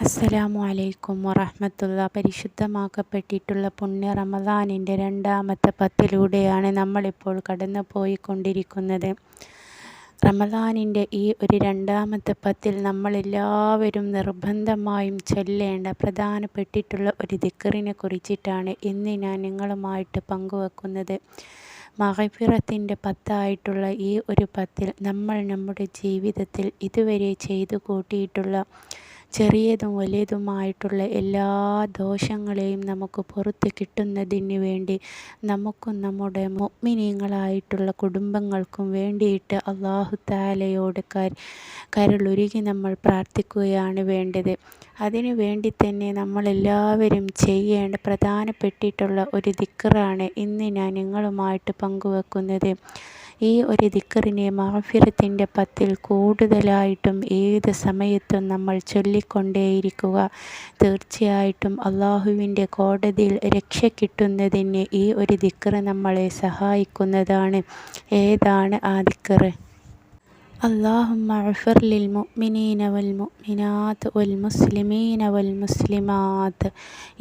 അസ്സലാമു അലൈക്കും വറഹമത്തുള്ള. പരിശുദ്ധമാക്കപ്പെട്ടിട്ടുള്ള പുണ്യ റമദാനിന്റെ രണ്ടാമത്തെ പത്തിലൂടെയാണ് നമ്മളിപ്പോൾ കടന്നു പോയിക്കൊണ്ടിരിക്കുന്നത് റമദാനിന്റെ ഈ ഒരു രണ്ടാമത്തെ പത്തിൽ നമ്മളെല്ലാവരും നിർബന്ധമായും ചൊല്ലേണ്ട പ്രധാനപ്പെട്ടിട്ടുള്ള ഒരു ദിക്കറിനെ കുറിച്ചിട്ടാണ് ഇന്ന് ഞാൻ നിങ്ങളുമായിട്ട് പങ്കുവെക്കുന്നത്. മഹഫിറത്തിന്റെ പത്തായിട്ടുള്ള ഈ ഒരു പത്തിൽ നമ്മൾ നമ്മുടെ ജീവിതത്തിൽ ഇതുവരെ ചെയ്തു കൂട്ടിയിട്ടുള്ള ചെറിയതും വലിയതുമായിട്ടുള്ള എല്ലാ ദോഷങ്ങളെയും നമുക്ക് പുറത്ത് കിട്ടുന്നതിന് വേണ്ടി നമുക്കും നമ്മുടെ മുഗ്മിനീങ്ങളായിട്ടുള്ള കുടുംബങ്ങൾക്കും വേണ്ടിയിട്ട് അള്ളാഹു താലയോട് കര കരളുരുകി നമ്മൾ പ്രാർത്ഥിക്കുകയാണ് വേണ്ടത്. അതിനു വേണ്ടി തന്നെ നമ്മളെല്ലാവരും ചെയ്യേണ്ട പ്രധാനപ്പെട്ടിട്ടുള്ള ഒരു ദിക്കറാണ് ഇന്ന് ഞാൻ നിങ്ങളുമായിട്ട് പങ്കുവെക്കുന്നത്. ഈ ഒരു ദിക്കറിനെ മാഫിറത്തിന്റെ പത്തിൽ കൂടുതലായിട്ടും ഏത് സമയത്തും നമ്മൾ ചൊല്ലിക്കൊണ്ടേയിരിക്കുക. തീർച്ചയായിട്ടും അള്ളാഹുവിന്റെ കോടതിയിൽ രക്ഷ കിട്ടുന്നതിന് ഈ ഒരു ദിക്കറ് നമ്മളെ സഹായിക്കുന്നതാണ്. ഏതാണ് ആ ദിക്കറ്? اللهم اغفر للمؤمنين والمؤمنات والمسلمين والمسلمات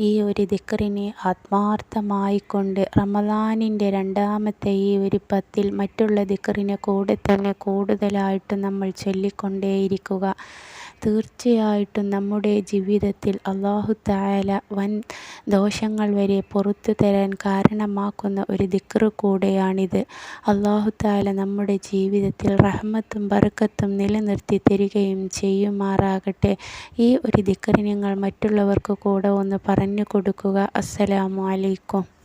ഈ ഒരു ദിക്റിനെ ആത്മാർത്ഥമായിക്കൊണ്ട് റമദാനിൻ്റെ രണ്ടാമത്തെ ഈ ഒരു പത്തിൽ മറ്റുള്ള ദിക്റിനെ കൂടെ തന്നെ കൂടുതലായിട്ട് നമ്മൾ ചൊല്ലിക്കൊണ്ടേയിരിക്കുക തീർച്ചയായിട്ടും നമ്മുടെ ജീവിതത്തിൽ അള്ളാഹു താല വൻ ദോഷങ്ങൾ വരെ പുറത്തു തരാൻ കാരണമാക്കുന്ന ഒരു ദിക്റ് കൂടെയാണിത്. അള്ളാഹു താല നമ്മുടെ ജീവിതത്തിൽ റഹ്മത്തും ബർക്കത്തും നിലനിർത്തി തരികയും ചെയ്യുമാറാകട്ടെ. ഈ ഒരു ദിക്റ് നിങ്ങൾ മറ്റുള്ളവർക്ക് കൂടെ ഒന്ന് പറഞ്ഞു കൊടുക്കുക. അസ്സലാമു അലൈക്കും.